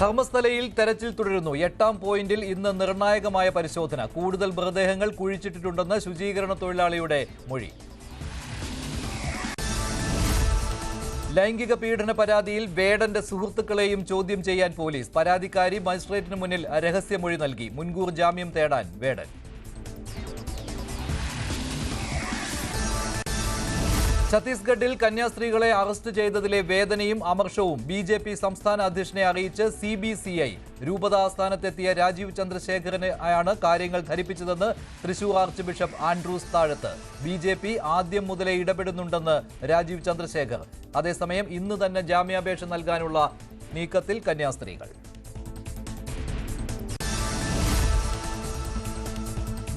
ധർമ്മസ്ഥലയിൽ തെരച്ചിൽ തുടരുന്നു. എട്ടാം പോയിന്റിൽ ഇന്ന് നിർണായകമായ പരിശോധന. കൂടുതൽ മൃതദേഹങ്ങൾ കുഴിച്ചിട്ടിട്ടുണ്ടെന്ന് ശുചീകരണ തൊഴിലാളിയുടെ മൊഴി. ലൈംഗിക പീഡന പരാതിയിൽ വേടന്റെ സുഹൃത്തുക്കളെയും ചോദ്യം ചെയ്യാൻ പോലീസ്. പരാതിക്കാരി മജിസ്ട്രേറ്റിന് മുന്നിൽ രഹസ്യമൊഴി നൽകി. മുൻകൂർ ജാമ്യം തേടാൻ വേടൻ. ഛത്തീസ്ഗഡിൽ കന്യാസ്ത്രീകളെ അറസ്റ്റ് ചെയ്തതിലെ വേദനയും അമർഷവും ബി ജെ പി സംസ്ഥാന അധ്യക്ഷനെ അറിയിച്ച് സി ബി സി ഐ രൂപത രാജീവ് ചന്ദ്രശേഖരന് ആണ് കാര്യങ്ങൾ ധരിപ്പിച്ചതെന്ന് Thrissur archbishop Andrews Thazhath. B J P ആദ്യം മുതലേ ഇടപെടുന്നുണ്ടെന്ന് രാജീവ് ചന്ദ്രശേഖർ. അതേസമയം ഇന്ന് തന്നെ ജാമ്യാപേക്ഷ നൽകാനുള്ള നീക്കത്തിൽ കന്യാസ്ത്രീകൾ.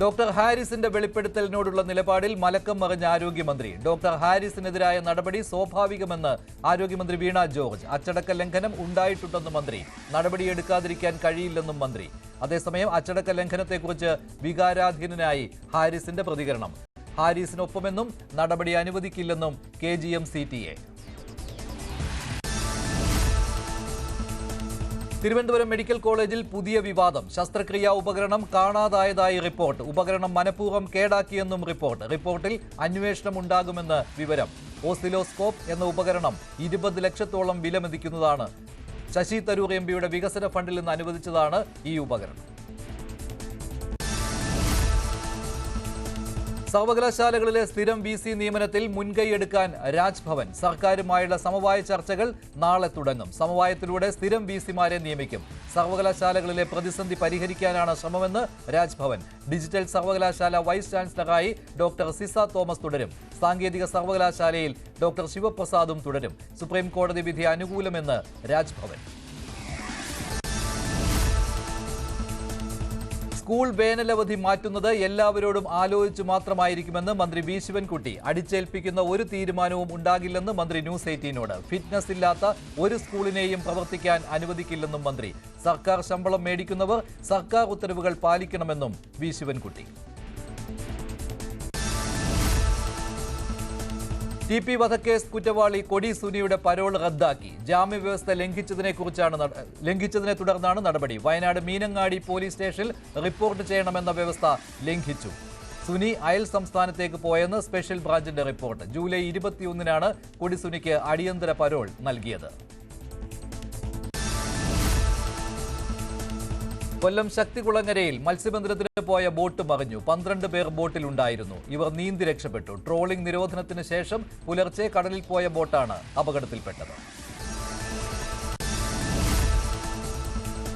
ഡോക്ടർ ഹാരിസിന്റെ വെളിപ്പെടുത്തലിനോടുള്ള നിലപാടിൽ മലക്കം മറിഞ്ഞ ആരോഗ്യമന്ത്രി. ഡോക്ടർ ഹാരിസിനെതിരായ നടപടി സ്വാഭാവികമെന്ന് ആരോഗ്യമന്ത്രി വീണ ജോർജ്. അച്ചടക്ക ലംഘനം ഉണ്ടായിട്ടുണ്ടെന്ന് മന്ത്രി. നടപടിയെടുക്കാതിരിക്കാൻ കഴിയില്ലെന്നും മന്ത്രി. അതേസമയം അച്ചടക്ക ലംഘനത്തെക്കുറിച്ച് വികാരാധീനനായി ഹാരിസിന്റെ പ്രതികരണം. ഹാരിസിനൊപ്പമെന്നും നടപടി അനുവദിക്കില്ലെന്നും K G M C T A. Thiruvananthapuram medical കോളേജിൽ പുതിയ വിവാദം. ശസ്ത്രക്രിയാ ഉപകരണം കാണാതായതായി റിപ്പോർട്ട്. ഉപകരണം മനഃപൂർവം കേടാക്കിയെന്നും റിപ്പോർട്ട്. റിപ്പോർട്ടിൽ അന്വേഷണം ഉണ്ടാകുമെന്ന് വിവരം. ഓസിലോസ്കോപ്പ് എന്ന ഉപകരണം ഇരുപത് ലക്ഷത്തോളം വിലമതിക്കുന്നതാണ്. ശശി തരൂർ എം വികസന ഫണ്ടിൽ നിന്ന് അനുവദിച്ചതാണ് ഈ ഉപകരണം. സർവകലാശാലകളിലെ സ്ഥിരം വി സി നിയമനത്തിൽ മുൻകൈയെടുക്കാൻ രാജ്ഭവൻ. സർക്കാരുമായുള്ള സമവായ ചർച്ചകൾ നാളെ തുടങ്ങും. സമവായത്തിലൂടെ സ്ഥിരം വി സിമാരെ നിയമിക്കും. സർവകലാശാലകളിലെ പ്രതിസന്ധി പരിഹരിക്കാനാണ് ശ്രമമെന്ന് രാജ്ഭവൻ. ഡിജിറ്റൽ സർവകലാശാല വൈസ് ചാൻസലറായി ഡോക്ടർ സിസ തോമസ് തുടരും. സാങ്കേതിക സർവകലാശാലയിൽ ഡോക്ടർ ശിവപ്രസാദും തുടരും. സുപ്രീം കോടതി വിധി അനുകൂലമെന്ന് രാജ്ഭവൻ. സ്കൂൾ വേനലവധി മാറ്റുന്നത് എല്ലാവരോടും ആലോചിച്ച് മാത്രമായിരിക്കുമെന്ന് മന്ത്രി വി ശിവൻകുട്ടി. അടിച്ചേൽപ്പിക്കുന്ന ഒരു തീരുമാനവും ഉണ്ടാകില്ലെന്ന് മന്ത്രി ന്യൂസ് എയ്റ്റീനോട്. ഫിറ്റ്നസ് ഇല്ലാത്ത ഒരു സ്കൂളിനെയും പ്രവർത്തിക്കാൻ അനുവദിക്കില്ലെന്നും മന്ത്രി. സർക്കാർ ശമ്പളം മേടിക്കുന്നവർ സർക്കാർ ഉത്തരവുകൾ പാലിക്കണമെന്നും വി ശിവൻകുട്ടി. ടി പി വധക്കേസ് കുറ്റവാളി കൊടി സുനിയുടെ പരോൾ റദ്ദാക്കി. ജാമ്യവ്യവസ്ഥ ലംഘിച്ചതിനെക്കുറിച്ചാണ് കുറിച്ചാണ് ലംഘിച്ചതിനെ തുടർന്നാണ് നടപടി. വയനാട് മീനങ്ങാടി പോലീസ് സ്റ്റേഷനിൽ റിപ്പോർട്ട് ചെയ്യണമെന്ന വ്യവസ്ഥ ലംഘിച്ചു. സുനി അയൽ സംസ്ഥാനത്തേക്ക് പോയെന്ന് സ്പെഷ്യൽ ബ്രാഞ്ചിന്റെ റിപ്പോർട്ട്. ജൂലൈ ഇരുപത്തിയൊന്നിനാണ് കൊടി സുനിക്ക് അടിയന്തര പരോൾ നൽകിയത്. കൊല്ലം ശക്തികുളങ്ങരയിൽ മത്സ്യബന്ധനത്തിന് പോയ ബോട്ട് മറിഞ്ഞു. പന്ത്രണ്ട് പേർ ബോട്ടിലുണ്ടായിരുന്നു ഇവർ നീന്തി രക്ഷപ്പെട്ടു. ട്രോളിംഗ് നിരോധനത്തിന് ശേഷം പുലർച്ചെ കടലിൽ പോയ ബോട്ടാണ് അപകടത്തിൽപ്പെട്ടത്.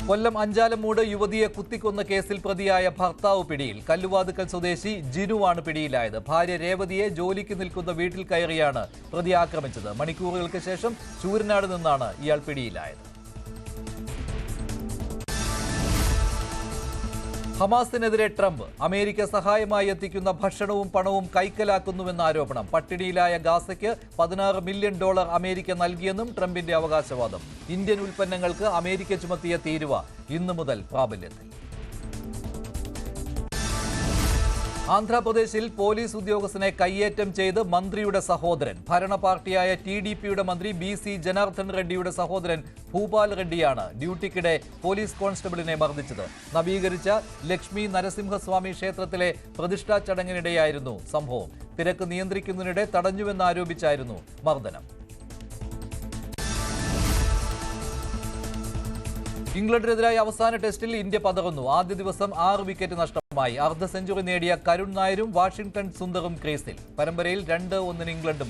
കൊല്ലം അഞ്ചാലമൂട് യുവതിയെ കുത്തിക്കൊന്ന കേസിൽ പ്രതിയായ ഭർത്താവ് പിടിയിൽ. കല്ലുവാതുക്കൽ സ്വദേശി ജിനുവാണ് പിടിയിലായത്. ഭാര്യ രേവതിയെ ജോലിക്ക് നിൽക്കുന്ന വീട്ടിൽ കയറിയാണ് പ്രതി ആക്രമിച്ചത് മണിക്കൂറുകൾക്ക് ശേഷം ചൂരനാട് നിന്നാണ് ഇയാൾ പിടിയിലായത്. ഹമാസിനെതിരെ ട്രംപ് അമേരിക്ക സഹായമായി എത്തിക്കുന്ന ഭക്ഷണവും പണവും കൈക്കലാക്കുന്നുവെന്ന ആരോപണം. പട്ടിണിയിലായ ഗാസയ്ക്ക് പതിനാറ് മില്യൺ ഡോളർ അമേരിക്ക നൽകിയെന്നും ട്രംപിന്റെ അവകാശവാദം. ഇന്ത്യൻ ഉൽപ്പന്നങ്ങൾക്ക് അമേരിക്ക ചുമത്തിയ തീരുവ ഇന്നു മുതൽ പ്രാബല്യത്തിൽ. ആന്ധ്രാപ്രദേശിൽ പോലീസ് ഉദ്യോഗസ്ഥനെ കയ്യേറ്റം ചെയ്ത് മന്ത്രിയുടെ സഹോദരൻ. ഭരണ പാർട്ടിയായ ടി ഡി പിയുടെ മന്ത്രി ബി സി ജനാർദ്ദൻ റെഡ്ഡിയുടെ സഹോദരൻ ഭൂപാൽ റെഡ്ഡിയാണ് ഡ്യൂട്ടിക്കിടെ പോലീസ് കോൺസ്റ്റബിളിനെ മർദ്ദിച്ചത്. നവീകരിച്ച ലക്ഷ്മി നരസിംഹസ്വാമി ക്ഷേത്രത്തിലെ പ്രതിഷ്ഠാ ചടങ്ങിനിടെയായിരുന്നു സംഭവം. തിരക്ക് നിയന്ത്രിക്കുന്നതിനിടെ തടഞ്ഞുവെന്നാരോപിച്ചായിരുന്നു മർദ്ദനം. ഇംഗ്ലണ്ടിനെതിരായ അവസാന ടെസ്റ്റിൽ ഇന്ത്യ പതകുന്നു ആദ്യ ദിവസം ആറ് വിക്കറ്റ് നഷ്ടമായി അർദ്ധ സെഞ്ചുറി നേടിയ കരുൺ നായരും വാഷിംഗ്ടൺ സുന്ദറും ക്രീസിൽ. പരമ്പരയിൽ രണ്ട് ഒന്നിന് ഇംഗ്ലണ്ട്